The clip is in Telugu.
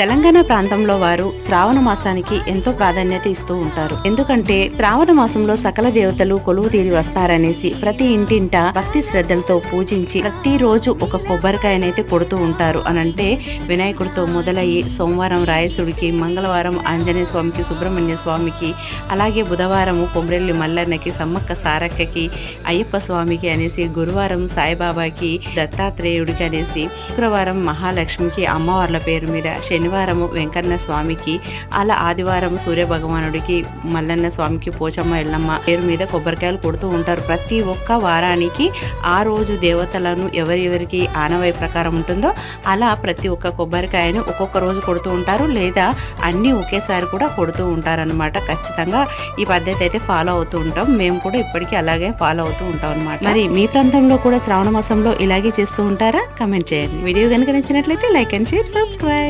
తెలంగాణ ప్రాంతంలో వారు శ్రావణ మాసానికి ఎంతో ప్రాధాన్యత ఇస్తూ ఉంటారు. ఎందుకంటే శ్రావణ మాసంలో సకల దేవతలు కొలువు తీరి వస్తారనేసి ప్రతి ఇంటింట భక్తి శ్రద్ధలతో పూజించి ప్రతిరోజు ఒక కొబ్బరికాయనైతే కొడుతూ ఉంటారు. అనంటే వినాయకుడితో మొదలయ్యి సోమవారం రాయసుడికి మంగళవారం ఆంజనేయ స్వామికి సుబ్రహ్మణ్య స్వామికి అలాగే బుధవారం కొమ్మరెల్లి మల్లన్నకి సమ్మక్క సారక్కకి అయ్యప్ప స్వామికి అనేసి గురువారం సాయిబాబాకి దత్తాత్రేయుడికి అనేసి శుక్రవారం మహాలక్ష్మికి అమ్మవార్ల పేరు మీద శనివారము వెంకన్న స్వామికి అలా ఆదివారం సూర్య భగవానుడికి మల్లన్న స్వామికి పోచమ్మ ఎల్లమ్మ పేరు మీద కొబ్బరికాయలు కొడుతూ ఉంటారు. ప్రతి ఒక్క వారానికి ఆ రోజు దేవతలను ఎవరెవరికి ఆనవాయి ప్రకారం ఉంటుందో అలా ప్రతి ఒక్క కొబ్బరికాయను ఒక్కొక్క రోజు కొడుతూ ఉంటారు. లేదా అన్నీ ఒకేసారి కూడా కొడుతూ ఉంటారనమాట ఖచ్చితంగా ఈ పద్ధతి అయితే ఫాలో అవుతూ ఉంటాం. మేము కూడా ఇప్పటికీ అలాగే ఫాలో అవుతూ ఉంటాం అనమాట మరి మీ ప్రాంతంలో కూడా శ్రావణ మాసంలో ఇలాగే చేస్తూ ఉంటారా? కమెంట్ చేయండి. వీడియో కనుక నచ్చినట్లయితే లైక్ అండ్ షేర్ సబ్స్క్రైబ్